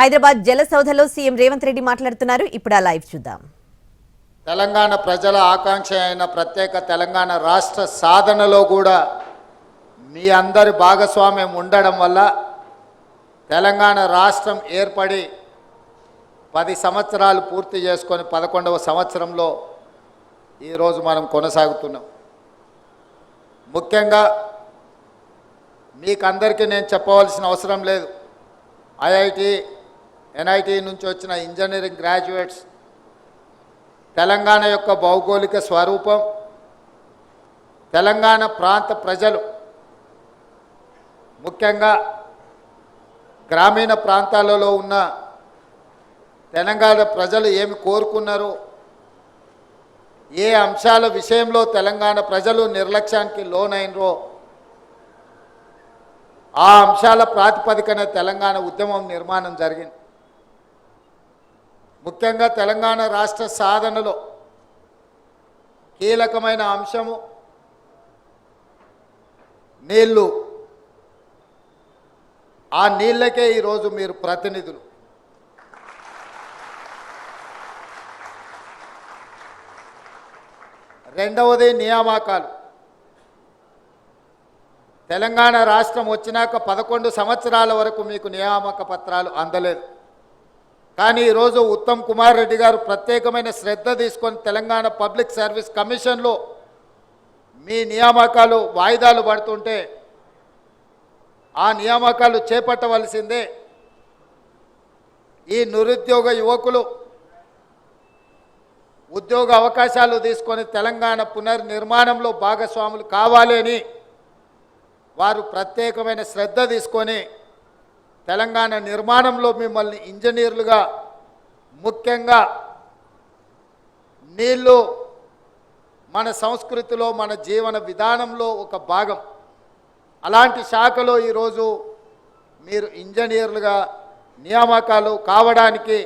హైదరాబాద్ జలసౌధలో సీఎం రేవంత్ రెడ్డి మాట్లాడుతున్నారు. ఇప్పుడు ఆ లైవ్ చూద్దాం. తెలంగాణ ప్రజల ఆకాంక్ష అయిన ప్రత్యేక తెలంగాణ రాష్ట్ర సాధనలో కూడా మీ అందరి భాగస్వామ్యం ఉండడం వల్ల తెలంగాణ రాష్ట్రం ఏర్పడి పది సంవత్సరాలు పూర్తి చేసుకొని పదకొండవ సంవత్సరంలో ఈరోజు మనం కొనసాగుతున్నాం. ముఖ్యంగా మీకు అందరికీ నేను చెప్పవలసిన అవసరం లేదు. ఐఐటి ఎన్ఐటి నుంచి వచ్చిన ఇంజనీరింగ్ గ్రాడ్యుయేట్స్ తెలంగాణ యొక్క భౌగోళిక స్వరూపం తెలంగాణ ప్రాంత ప్రజలు ముఖ్యంగా గ్రామీణ ప్రాంతాలలో ఉన్న తెలంగాణ ప్రజలు ఏమి కోరుకున్నారు? ఏ అంశాల విషయంలో తెలంగాణ ప్రజలు నిర్లక్ష్యానికి లోనైనరో ఆ అంశాల ప్రాతిపదికన తెలంగాణ ఉద్యమం నిర్మాణం జరిగింది. ముఖ్యంగా తెలంగాణ రాష్ట్ర సాధనలో కీలకమైన అంశము నీళ్ళు ఆ నీళ్ళకే ఈరోజు మీరు ప్రతినిధులు. రెండవది నియామకాలు. తెలంగాణ రాష్ట్రం వచ్చినాక పదకొండు సంవత్సరాల వరకు మీకు నియామక పత్రాలు అందలేదు. కానీ ఈరోజు ఉత్తమ్ కుమార్ రెడ్డి గారు ప్రత్యేకమైన శ్రద్ధ తీసుకొని తెలంగాణ పబ్లిక్ సర్వీస్ కమిషన్లో మీ నియామకాలు వాయిదాలు పడుతుంటే ఆ నియామకాలు చేపట్టవలసిందే ఈ నిరుద్యోగ యువకులు ఉద్యోగ అవకాశాలు తీసుకొని తెలంగాణ పునర్నిర్మాణంలో భాగస్వాములు కావాలి అని వారు ప్రత్యేకమైన శ్రద్ధ తీసుకొని తెలంగాణ నిర్మాణంలో మిమ్మల్ని ఇంజనీర్లుగా ముఖ్యంగా నీళ్ళు మన సంస్కృతిలో మన జీవన విధానంలో ఒక భాగం. అలాంటి శాఖలో ఈరోజు మీరు ఇంజనీర్లుగా నియామకాలు కావడానికి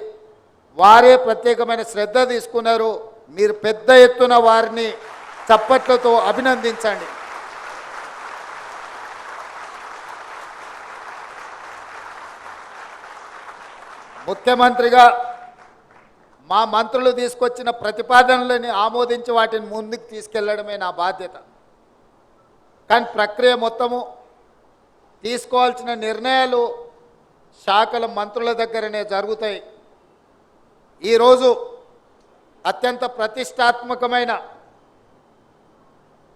వారే ప్రత్యేకమైన శ్రద్ధ తీసుకున్నారు. మీరు పెద్ద ఎత్తున వారిని చప్పట్లతో అభినందించండి. ముఖ్యమంత్రిగా మా మంత్రులు తీసుకొచ్చిన ప్రతిపాదనలని ఆమోదించి వాటిని ముందుకు తీసుకెళ్ళడమే నా బాధ్యత. కానీ ప్రక్రియ మొత్తము తీసుకోవాల్సిన నిర్ణయాలు శాఖల మంత్రుల దగ్గరనే జరుగుతాయి. ఈరోజు అత్యంత ప్రతిష్టాత్మకమైన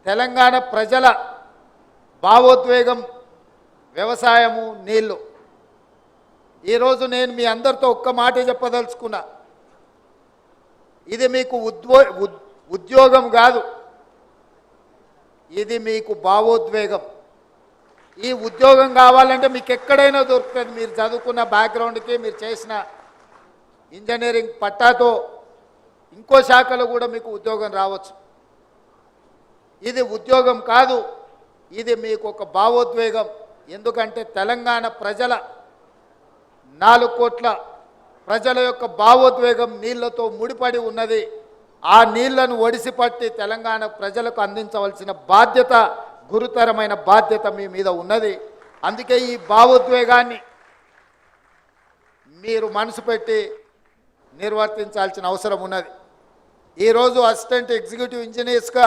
తెలంగాణ ప్రజల భావోద్వేగం వ్యవసాయము నీళ్ళు. ఈరోజు నేను మీ అందరితో ఒక్క మాట చెప్పదలుచుకున్నా. ఇది మీకు ఉద్వో ఉద్యోగం కాదు. ఇది మీకు భావోద్వేగం. ఈ ఉద్యోగం కావాలంటే మీకు ఎక్కడైనా దొరుకుతుంది. మీరు చదువుకున్న బ్యాక్గ్రౌండ్కి మీరు చేసిన ఇంజనీరింగ్ పట్టాతో ఇంకో శాఖలో కూడా మీకు ఉద్యోగం రావచ్చు. ఇది ఉద్యోగం కాదు. ఇది మీకు ఒక భావోద్వేగం. ఎందుకంటే తెలంగాణ ప్రజల నాలుగు కోట్ల ప్రజల యొక్క భావోద్వేగం నీళ్ళతో ముడిపడి ఉన్నది. ఆ నీళ్ళను ఒడిసిపట్టి తెలంగాణ ప్రజలకు అందించవలసిన బాధ్యత గురుతరమైన బాధ్యత మీ మీద ఉన్నది. అందుకే ఈ భావోద్వేగాన్ని మీరు మనసు పెట్టి నిర్వర్తించాల్సిన అవసరం ఉన్నది. ఈరోజు అసిస్టెంట్ ఎగ్జిక్యూటివ్ ఇంజనీర్స్గా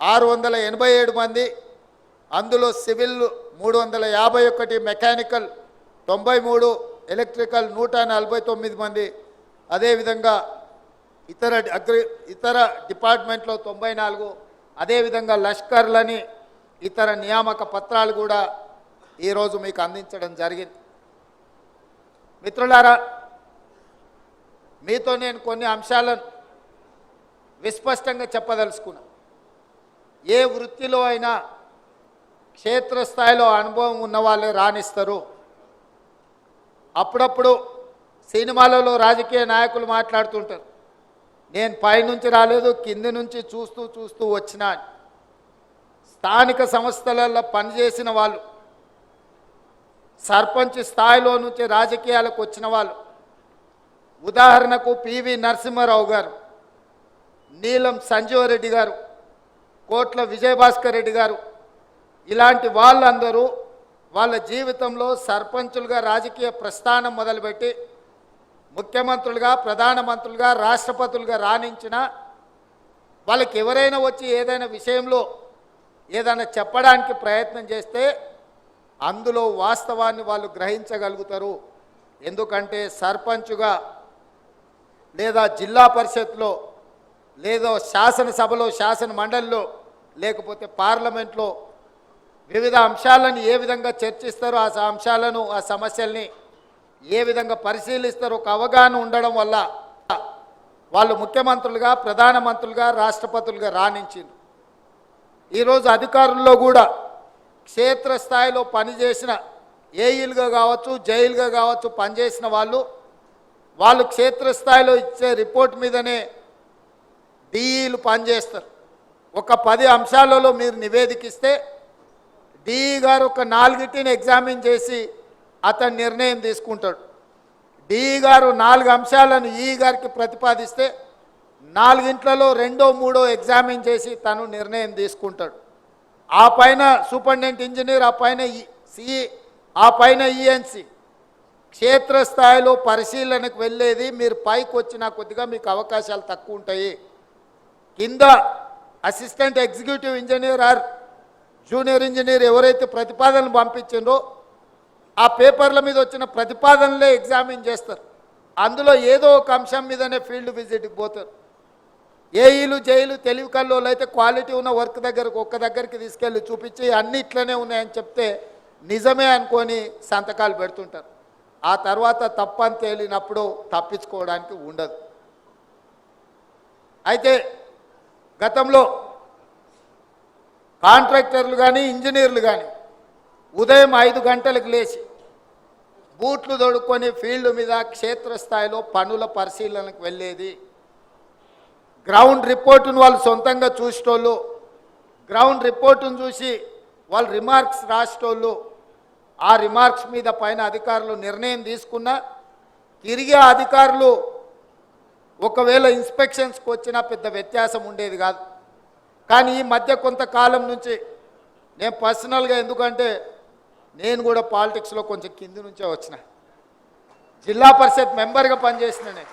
ఆరు వందల ఎనభై ఏడు మంది అందులో సివిల్ మూడు వందల యాభై ఒకటి మెకానికల్ తొంభై మూడు ఎలక్ట్రికల్ నూట నలభై తొమ్మిది మంది. అదేవిధంగా ఇతర అగ్రి ఇతర డిపార్ట్మెంట్లో తొంభై నాలుగు. అదేవిధంగా లష్కర్లని ఇతర నియామక పత్రాలు కూడా ఈరోజు మీకు అందించడం జరిగింది. మిత్రులారా మీతో నేను కొన్ని అంశాలను విస్పష్టంగా చెప్పదలుచుకున్నా. ఏ వృత్తిలో అయినా క్షేత్రస్థాయిలో అనుభవం ఉన్న వాళ్ళే రాణిస్తారు. అప్పుడప్పుడు సినిమాలలో రాజకీయ నాయకులు మాట్లాడుతుంటారు. నేను పైనుంచి రాలేదు కింది నుంచి చూస్తూ చూస్తూ వచ్చినా. స్థానిక సంస్థలలో పనిచేసిన వాళ్ళు సర్పంచ్ స్థాయిలో నుంచి రాజకీయాలకు వచ్చిన వాళ్ళు. ఉదాహరణకు పివి నరసింహారావు గారు నీలం సంజీవరెడ్డి గారు కోట్ల విజయభాస్కర్ రెడ్డి గారు ఇలాంటి వాళ్ళందరూ వాళ్ళ జీవితంలో సర్పంచులుగా రాజకీయ ప్రస్థానం మొదలుపెట్టి ముఖ్యమంత్రులుగా ప్రధానమంత్రులుగా రాష్ట్రపతులుగా రాణించిన వాళ్ళకి ఎవరైనా వచ్చి ఏదైనా విషయంలో ఏదైనా చెప్పడానికి ప్రయత్నం చేస్తే అందులో వాస్తవాన్ని వాళ్ళు గ్రహించగలుగుతారు. ఎందుకంటే సర్పంచుగా లేదా జిల్లా పరిషత్లో లేదా శాసనసభలో శాసన మండలిలో లేకపోతే పార్లమెంట్లో వివిధ అంశాలను ఏ విధంగా చర్చిస్తారో ఆ అంశాలను ఆ సమస్యల్ని ఏ విధంగా పరిశీలిస్తారో ఒక అవగాహన ఉండడం వల్ల వాళ్ళు ముఖ్యమంత్రులుగా ప్రధానమంత్రులుగా రాష్ట్రపతులుగా రాణించింది ఈరోజు అధికారుల్లో కూడా క్షేత్రస్థాయిలో పనిచేసిన ఏఈలుగా కావచ్చు జైలుగా కావచ్చు పనిచేసిన వాళ్ళు వాళ్ళు క్షేత్రస్థాయిలో ఇచ్చే రిపోర్ట్ మీదనే డిఈలు పనిచేస్తారు. ఒక పది అంశాలలో మీరు నివేదికిస్తే డిఈ గారు ఒక నాలుగిటిని ఎగ్జామిన్ చేసి అతను నిర్ణయం తీసుకుంటాడు. డిఈ గారు నాలుగు అంశాలను ఈ గారికి ప్రతిపాదిస్తే నాలుగింట్లలో రెండో మూడో ఎగ్జామిన్ చేసి తను నిర్ణయం తీసుకుంటాడు. ఆ పైన సూపరింటెండెంట్ ఇంజనీర్ ఆ పైన సిఈ ఆ పైన ఈఎన్సి. క్షేత్రస్థాయిలో పరిశీలనకు వెళ్ళేది మీరు పైకి వచ్చినా కొద్దిగా మీకు అవకాశాలు తక్కువ ఉంటాయి. కింద assistant executive engineer or junior engineer ఎవరైతే ప్రతిపాదనలు పంపించిండ్రో ఆ పేపర్ల మీద వచ్చిన ప్రతిపాదనలే ఎగ్జామిన్ చేస్తారు. అందులో ఏదో ఒక అంశం మీదనే ఫీల్డ్ విజిట్కి పోతారు. ఏఈలు జైలు తెలివి కల్లోళ్ళు అయితే క్వాలిటీ ఉన్న వర్క్ దగ్గరకు ఒక్క దగ్గరికి తీసుకెళ్ళి చూపించి అన్ని ఇట్లనే ఉన్నాయని చెప్తే నిజమే అనుకొని సంతకాలు పెడుతుంటారు. ఆ తర్వాత తప్పని తేలినప్పుడు తప్పించుకోవడానికి ఉండదు. అయితే గతంలో కాంట్రాక్టర్లు కానీ ఇంజనీర్లు కానీ ఉదయం ఐదు గంటలకు లేచి బూట్లు తొడుక్కొని ఫీల్డ్ మీద క్షేత్రస్థాయిలో పనుల పరిశీలనకు వెళ్ళేది. గ్రౌండ్ రిపోర్టును వాళ్ళు సొంతంగా చూసేటోళ్ళు గ్రౌండ్ రిపోర్టును చూసి వాళ్ళు రిమార్క్స్ రాసేటోళ్ళు ఆ రిమార్క్స్ మీద పైన అధికారులు నిర్ణయం తీసుకున్నా తిరిగి అధికారులు ఒకవేళ ఇన్స్పెక్షన్స్కి వచ్చినా పెద్ద వ్యత్యాసం ఉండేది కాదు. కానీ ఈ మధ్య కొంతకాలం నుంచి నేను పర్సనల్గా ఎందుకంటే నేను కూడా పాలిటిక్స్లో కొంచెం కింది నుంచే వచ్చిన. జిల్లా పరిషత్ మెంబర్గా పనిచేసిన నేను.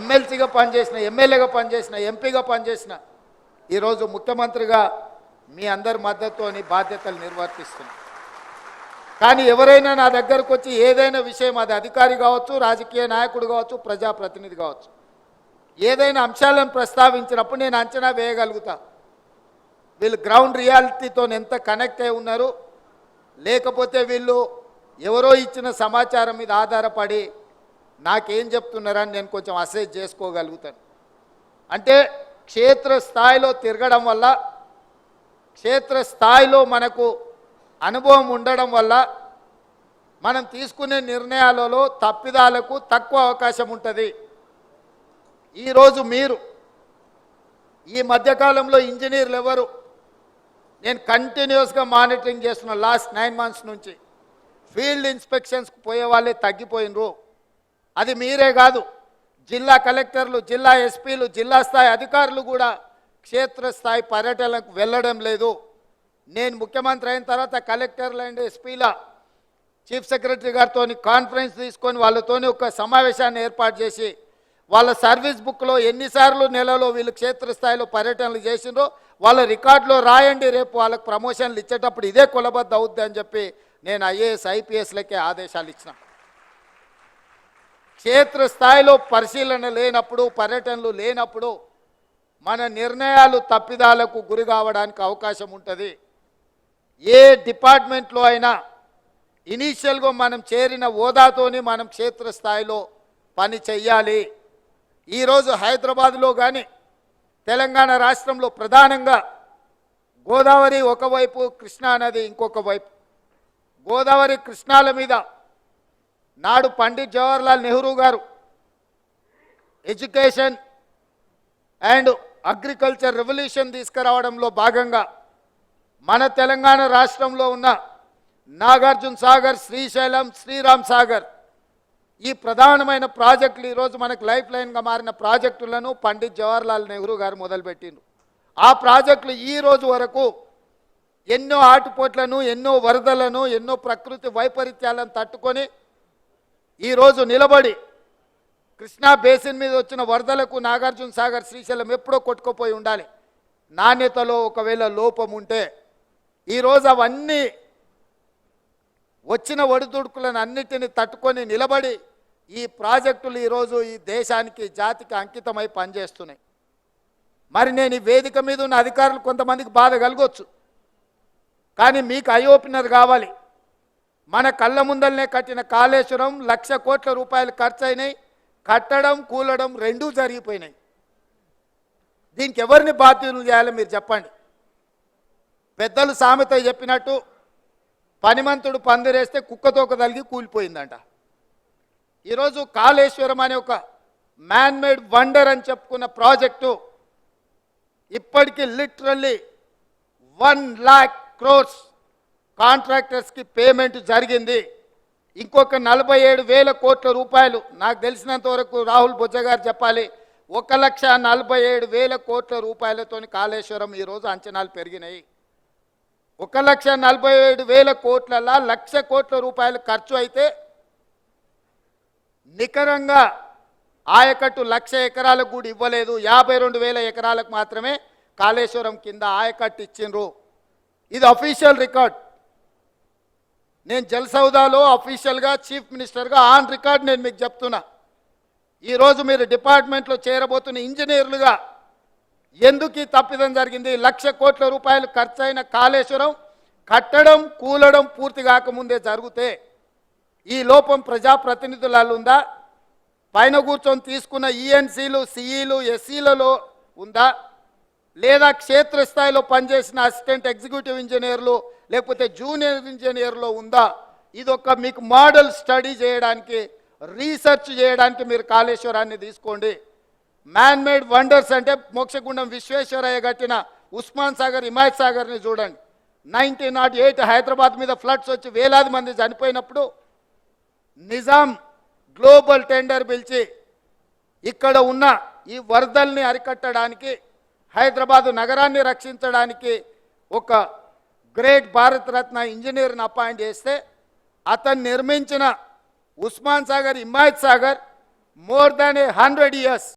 ఎమ్మెల్సీగా పనిచేసిన ఎమ్మెల్యేగా పనిచేసిన ఎంపీగా పనిచేసిన. ఈరోజు ముఖ్యమంత్రిగా మీ అందరి మద్దతుతోని బాధ్యతలు నిర్వర్తిస్తున్నా. కానీ ఎవరైనా నా దగ్గరకు వచ్చి ఏదైనా విషయం అది అధికారి కావచ్చు రాజకీయ నాయకుడు కావచ్చు ప్రజాప్రతినిధి కావచ్చు ఏదైనా అంశాలను ప్రస్తావించినప్పుడు నేను అంచనా వేయగలుగుతా. వీళ్ళు గ్రౌండ్ రియాలిటీతో ఎంత కనెక్ట్ అయి ఉన్నారు లేకపోతే వీళ్ళు ఎవరో ఇచ్చిన సమాచారం మీద ఆధారపడి నాకేం చెప్తున్నారని నేను కొంచెం అసెస్ చేసుకోగలుగుతాను. అంటే క్షేత్ర స్థాయిలో తిరగడం వల్ల క్షేత్ర స్థాయిలో మనకు అనుభవం ఉండడం వల్ల మనం తీసుకునే నిర్ణయాలలో తప్పిదాలకు తక్కువ అవకాశం ఉంటుంది. ఈరోజు మీరు ఈ మధ్యకాలంలో ఇంజనీర్లు ఎవరు? నేను కంటిన్యూస్గా మానిటరింగ్ చేస్తున్న లాస్ట్ నైన్ మంత్స్ నుంచి ఫీల్డ్ ఇన్స్పెక్షన్స్కి పోయే వాళ్ళే తగ్గిపోయినరు. అది మీరే కాదు జిల్లా కలెక్టర్లు జిల్లా ఎస్పీలు జిల్లా స్థాయి అధికారులు కూడా క్షేత్రస్థాయి పర్యటనకు వెళ్ళడం లేదు. నేను ముఖ్యమంత్రి అయిన తర్వాత కలెక్టర్లు అండ్ ఎస్పీల చీఫ్ సెక్రటరీ గారితో కాన్ఫరెన్స్ తీసుకొని వాళ్ళతోని ఒక సమావేశాన్ని ఏర్పాటు చేసి వాళ్ళ సర్వీస్ బుక్లో ఎన్నిసార్లు నెలలో వీళ్ళు క్షేత్రస్థాయిలో పర్యటనలు చేసిండ్రో వాళ్ళ రికార్డులో రాయండి రేపు వాళ్ళకి ప్రమోషన్లు ఇచ్చేటప్పుడు ఇదే కులబద్ద అవుద్ది అని చెప్పి నేను ఐఏఎస్ ఐపీఎస్లకే ఆదేశాలు ఇచ్చిన. క్షేత్రస్థాయిలో పరిశీలన లేనప్పుడు పర్యటనలు లేనప్పుడు మన నిర్ణయాలు తప్పిదాలకు గురి కావడానికి అవకాశం ఉంటుంది. ఏ డిపార్ట్మెంట్లో అయినా ఇనీషియల్గా మనం చేరిన హోదాతోని మనం క్షేత్రస్థాయిలో పని చెయ్యాలి. ఈరోజు హైదరాబాద్లో కానీ తెలంగాణ రాష్ట్రంలో ప్రధానంగా గోదావరి ఒకవైపు కృష్ణా నది ఇంకొక వైపు. గోదావరి కృష్ణాల మీద నాడు పండిట్ జవహర్లాల్ నెహ్రూ గారు ఎడ్యుకేషన్ అండ్ అగ్రికల్చర్ రెవల్యూషన్ తీసుకురావడంలో భాగంగా మన తెలంగాణ రాష్ట్రంలో ఉన్న నాగార్జున సాగర్ శ్రీశైలం శ్రీరామ్ సాగర్ ఈ ప్రధానమైన ప్రాజెక్టులు ఈరోజు మనకు లైఫ్ లైన్గా మారిన ప్రాజెక్టులను పండిత్ జవహర్లాల్ నెహ్రూ గారు మొదలుపెట్టిండ్రు. ఆ ప్రాజెక్టులు ఈ రోజు వరకు ఎన్నో ఆటుపోట్లను ఎన్నో వరదలను ఎన్నో ప్రకృతి వైపరీత్యాలను తట్టుకొని ఈరోజు నిలబడి కృష్ణా బేసిన్ మీద వచ్చిన వరదలకు నాగార్జున సాగర్ శ్రీశైలం ఎప్పుడో కొట్టుకుపోయి ఉండాలి. నాణ్యతలో ఒకవేళ లోపం ఉంటే ఈరోజు అవన్నీ వచ్చిన ఒడిదుడుకులను అన్నిటిని తట్టుకొని నిలబడి ఈ ప్రాజెక్టులు ఈరోజు ఈ దేశానికి జాతికి అంకితమై పనిచేస్తున్నాయి. మరి నేను ఈ వేదిక మీద ఉన్న అధికారులు కొంతమందికి బాధ కలగొచ్చు. కానీ మీకు ఐ ఓపెనర్ కావాలి. మన కళ్ళ ముందల్నే కట్టిన కాళేశ్వరం లక్ష కోట్ల రూపాయలు ఖర్చు అయినాయి కట్టడం కూలడం రెండూ జరిగిపోయినాయి. దీనికి ఎవరిని బాధ్యతలు చేయాలో మీరు చెప్పండి. పెద్దలు సామెత చెప్పినట్టు పనిమంతుడు పందిరేస్తే కుక్కతోక తలిగి కూలిపోయిందంట. ఈరోజు కాళేశ్వరం అనే ఒక మ్యాన్మేడ్ వండర్ అని చెప్పుకున్న ప్రాజెక్టు ఇప్పటికీ లిటరల్లీ వన్ లాక్ క్రోర్స్ కాంట్రాక్టర్స్కి పేమెంట్ జరిగింది. ఇంకొక నలభై ఏడు వేల కోట్ల రూపాయలు నాకు తెలిసినంత వరకు రాహుల్ బుజ్జ గారు చెప్పాలి ఒక లక్ష నలభై ఏడు వేల కోట్ల రూపాయలతోని కాళేశ్వరం ఈరోజు అంచనాలు పెరిగినాయి. ఒక లక్ష నలభై ఏడు వేల కోట్లలా లక్ష కోట్ల రూపాయలు ఖర్చు అయితే నికరంగా ఆయకట్టు లక్ష ఎకరాలకు కూడా ఇవ్వలేదు. యాభై రెండు వేల ఎకరాలకు మాత్రమే కాళేశ్వరం కింద ఆయకట్టు ఇచ్చిండ్రు. ఇది అఫీషియల్ రికార్డ్ నేను జల్సౌదాలో అఫీషియల్గా చీఫ్ మినిస్టర్గా ఆన్ రికార్డ్ నేను మీకు చెప్తున్నా. ఈరోజు మీరు డిపార్ట్మెంట్లో చేరబోతున్న ఇంజనీర్లుగా ఎందుకు ఈ తప్పిదం జరిగింది? లక్ష కోట్ల రూపాయలు ఖర్చైన కాళేశ్వరం కట్టడం కూలడం పూర్తి కాకముందే జరిగితే ఈ లోపం ప్రజాప్రతినిధులలో ఉందా? పైన కూర్చొని తీసుకున్న ఈఎన్సీలు సిఈలు ఎస్సీలలో ఉందా? లేదా క్షేత్రస్థాయిలో పనిచేసిన అసిస్టెంట్ ఎగ్జిక్యూటివ్ ఇంజనీర్లు లేకపోతే జూనియర్ ఇంజనీర్లో ఉందా? ఇదొక మీకు మోడల్ స్టడీ చేయడానికి రీసెర్చ్ చేయడానికి మీరు కాళేశ్వరాన్ని తీసుకోండి. మ్యాన్ మేడ్ వండర్స్ అంటే మోక్షగుండం విశ్వేశ్వరయ్య కట్టిన ఉస్మాన్ సాగర్ హిమాయత్ సాగర్ని చూడండి. నైన్టీన్ నాట్ ఎయిట్ హైదరాబాద్ మీద ఫ్లడ్స్ వచ్చి వేలాది మంది చనిపోయినప్పుడు నిజాం గ్లోబల్ టెండర్ పిలిచి ఇక్కడ ఉన్న ఈ వరదల్ని అరికట్టడానికి హైదరాబాదు నగరాన్ని రక్షించడానికి ఒక గ్రేట్ భారత్ రత్న ఇంజనీర్ని అపాయింట్ చేస్తే అతను నిర్మించిన Osman Sagar Himayat Sagar more than a hundred years